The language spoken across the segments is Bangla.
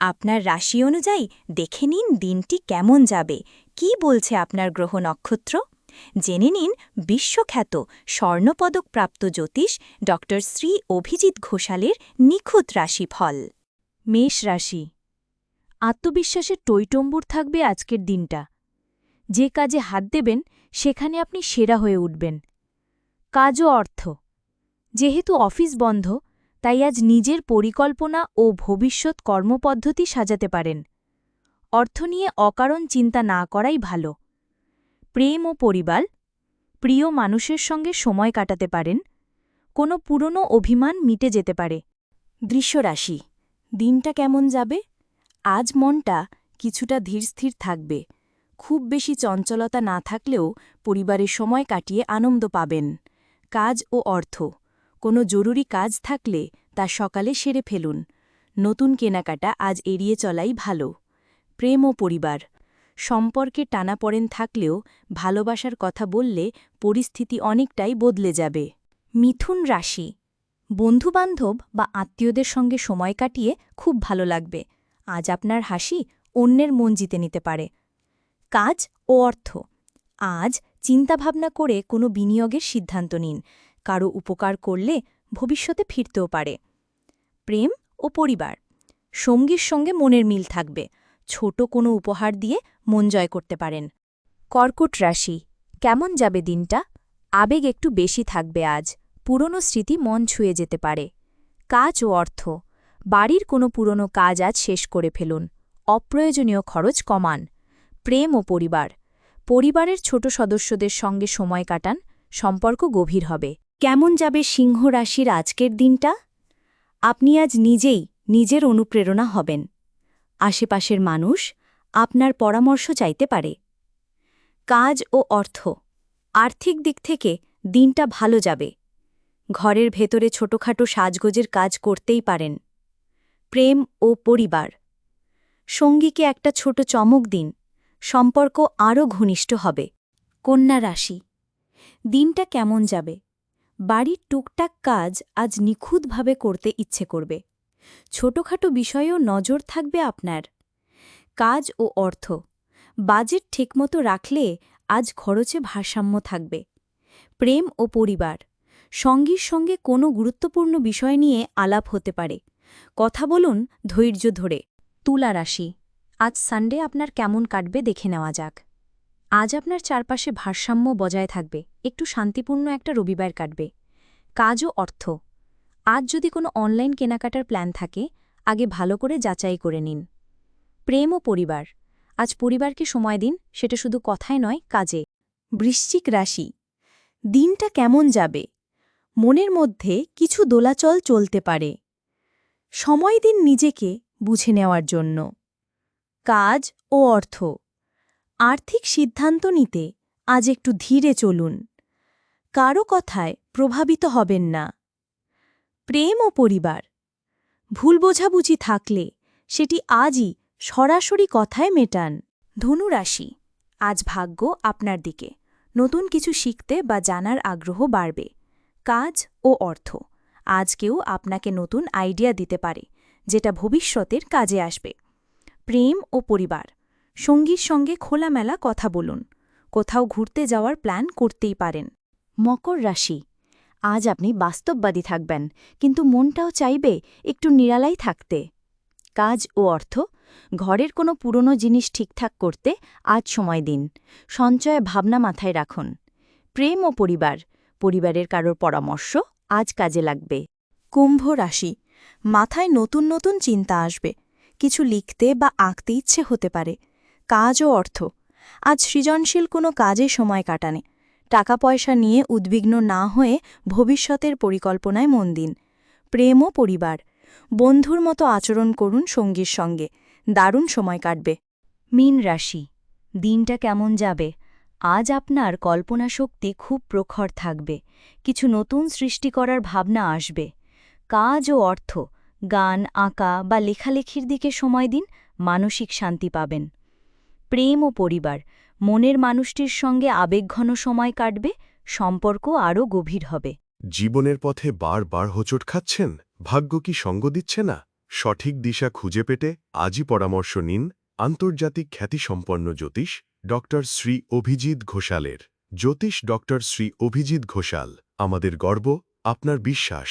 আপনার রাশি অনুযায়ী দেখে নিন দিনটি কেমন যাবে। কি বলছে আপনার গ্রহ নক্ষত্র? জেনে নিন বিশ্বখ্যাত স্বর্ণপদকপ্রাপ্ত জ্যোতিষ ড শ্রী অভিজিৎ ঘোষালের নিখুঁত রাশিফল। মেষ রাশি। আত্মবিশ্বাসের টৈটম্বুর থাকবে আজকের দিনটা। যে কাজে হাত দেবেন, সেখানে আপনি সেরা হয়ে উঠবেন। কাজ ও অর্থ। যেহেতু অফিস বন্ধ তাই আজ নিজের পরিকল্পনা ও ভবিষ্যৎ কর্মপদ্ধতি সাজাতে পারেন। অর্থ নিয়ে অকারণ চিন্তা না করাই ভালো। প্রেম ও পরিবার, প্রিয় মানুষের সঙ্গে সময় কাটাতে পারেন, কোনো পুরনো অভিমান মিটে যেতে পারে। দৃশ্যরাশি, দিনটা কেমন যাবে? আজ মনটা কিছুটা ধীরস্থির থাকবে। খুব বেশি চঞ্চলতা না থাকলেও পরিবারের সময় কাটিয়ে আনন্দ পাবেন। কাজ ও অর্থ কোনো জরুরি কাজ থাকলে তা সকালে সেরে ফেলুন। নতুন কেনাকাটা আজ এড়িয়ে চলাই ভালো। প্রেম ও পরিবার। সম্পর্কে টানাপড়েন থাকলেও ভালোবাসার কথা বললে পরিস্থিতি অনেকটাই বদলে যাবে। মিথুন রাশি। বন্ধুবান্ধব বা আত্মীয়দের সঙ্গে সময় কাটিয়ে খুব ভালো লাগবে। আজ আপনার হাসি অন্যের মন জিতে নিতে পারে। কাজ ও অর্থ। আজ চিন্তাভাবনা করে কোনো বিনিয়োগের সিদ্ধান্ত নিন। কারও উপকার করলে ভবিষ্যতে ফিরতেও পারে। প্রেম ও পরিবার। সঙ্গীর সঙ্গে মনের মিল থাকবে। ছোট কোনো উপহার দিয়ে মন জয় করতে পারেন। কর্কট রাশি। কেমন যাবে দিনটা? আবেগ একটু বেশি থাকবে আজ। পুরনো স্মৃতি মন ছুঁয়ে যেতে পারে। কাজ ও অর্থ। বাড়ির কোনো পুরনো কাজ আজ শেষ করে ফেলুন। অপ্রয়োজনীয় খরচ কমান। প্রেম ও পরিবার। পরিবারের ছোট সদস্যদের সঙ্গে সময় কাটান। সম্পর্ক গভীর হবে। কেমন যাবে সিংহ রাশির আজকের দিনটা? আপনি আজ নিজেই নিজের অনুপ্রেরণা হবেন। আশেপাশের মানুষ আপনার পরামর্শ চাইতে পারে। কাজ ও অর্থ। আর্থিক দিক থেকে দিনটা ভালো যাবে। ঘরের ভেতরে ছোটখাটো সাজগোজের কাজ করতেই পারেন। প্রেম ও পরিবার। সঙ্গীকে একটা ছোট চমক দিন। সম্পর্ক আরও ঘনিষ্ঠ হবে। কন্যা রাশি। দিনটা কেমন যাবে? বাড়ির টুকটাক কাজ আজ নিখুঁতভাবে করতে ইচ্ছে করবে। ছোটখাটো বিষয়েও নজর থাকবে আপনার। কাজ ও অর্থ। বাজেট ঠিকমতো রাখলে আজ খরচে ভারসাম্য থাকবে। প্রেম ও পরিবার। সঙ্গীর সঙ্গে কোনো গুরুত্বপূর্ণ বিষয় নিয়ে আলাপ হতে পারে। কথা বলুন ধৈর্য ধরে। তুলা রাশি। আজ সানডে আপনার কেমন কাটবে দেখে নেওয়া যাক। আজ আপনার চারপাশে ভারসাম্য বজায় থাকবে, একটু শান্তিপূর্ণ একটা রবিবার কাটবে। কাজ ও অর্থ। আজ যদি কোনো অনলাইন কেনাকাটার প্ল্যান থাকে, আগে ভালো করে যাচাই করে নিন। প্রেম ও পরিবার। আজ পরিবারকে সময় দিন, সেটা শুধু কথায় নয়, কাজে। বৃশ্চিক রাশি। দিনটা কেমন যাবে? মনের মধ্যে কিছু দোলাচল চলতে পারে। সময় দিন নিজেকে বুঝে নেওয়ার জন্য। কাজ ও অর্থ। আর্থিক সিদ্ধান্ত নিতে আজ একটু ধীরে চলুন। কারও কথায় প্রভাবিত হবেন না। প্রেম ও পরিবার। ভুল বোঝাবুঝি থাকলে সেটি আজই সরাসরি কথায় মেটান। ধনুরাশি। আজ ভাগ্য আপনার দিকে। নতুন কিছু শিখতে বা জানার আগ্রহ বাড়বে। কাজ ও অর্থ। আজ কেউ আপনাকে নতুন আইডিয়া দিতে পারে, যেটা ভবিষ্যতের কাজে আসবে। প্রেম ও পরিবার। সঙ্গীর সঙ্গে খোলামেলা কথা বলুন। কোথাও ঘুরতে যাওয়ার প্ল্যান করতেই পারেন। মকর রাশি। আজ আপনি বাস্তববাদী থাকবেন, কিন্তু মনটাও চাইবে একটু নিরালাই থাকতে। কাজ ও অর্থ। ঘরের কোনো পুরনো জিনিস ঠিকঠাক করতে আজ সময় দিন। সঞ্চয় ভাবনা মাথায় রাখুন। প্রেম ও পরিবার। পরিবারের কারোর পরামর্শ আজ কাজে লাগবে। কুম্ভ রাশি। মাথায় নতুন নতুন চিন্তা আসবে। কিছু লিখতে বা আঁকতে ইচ্ছে হতে পারে। কাজ ও অর্থ। আজ সৃজনশীল কোনো কাজে সময় কাটানে। টাকা পয়সা নিয়ে উদ্বিগ্ন না হয়ে ভবিষ্যতের পরিকল্পনায় মন দিন। প্রেম ও পরিবার। বন্ধুর মতো আচরণ করুন সঙ্গীর সঙ্গে। দারুণ সময় কাটবে। মীন রাশি। দিনটা কেমন যাবে? আজ আপনার কল্পনা শক্তি খুব প্রখর থাকবে। কিছু নতুন সৃষ্টি করার ভাবনা আসবে। কাজ ও অর্থ। গান, আঁকা বা লেখালেখির দিকে সময় দিন। মানসিক শান্তি পাবেন। প্রেম ও পরিবার, মনের মানুষটির সঙ্গে আবেগঘন সময় কাটবে, সম্পর্ক আরও গভীর হবে। জীবনের পথে বারবার হোঁচট খাচ্ছেন, ভাগ্য কি সঙ্গ দিচ্ছে না? সঠিক দিশা খুঁজে পেতে আজই পরামর্শ নিন আন্তর্জাতিক খ্যাতিসম্পন্ন জ্যোতিষ ডক্টর শ্রী অভিজিৎ ঘোষালের। জ্যোতিষ ডক্টর শ্রী অভিজিৎ ঘোষাল, আমাদের গর্ব, আপনার বিশ্বাস।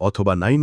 অথবা নাইন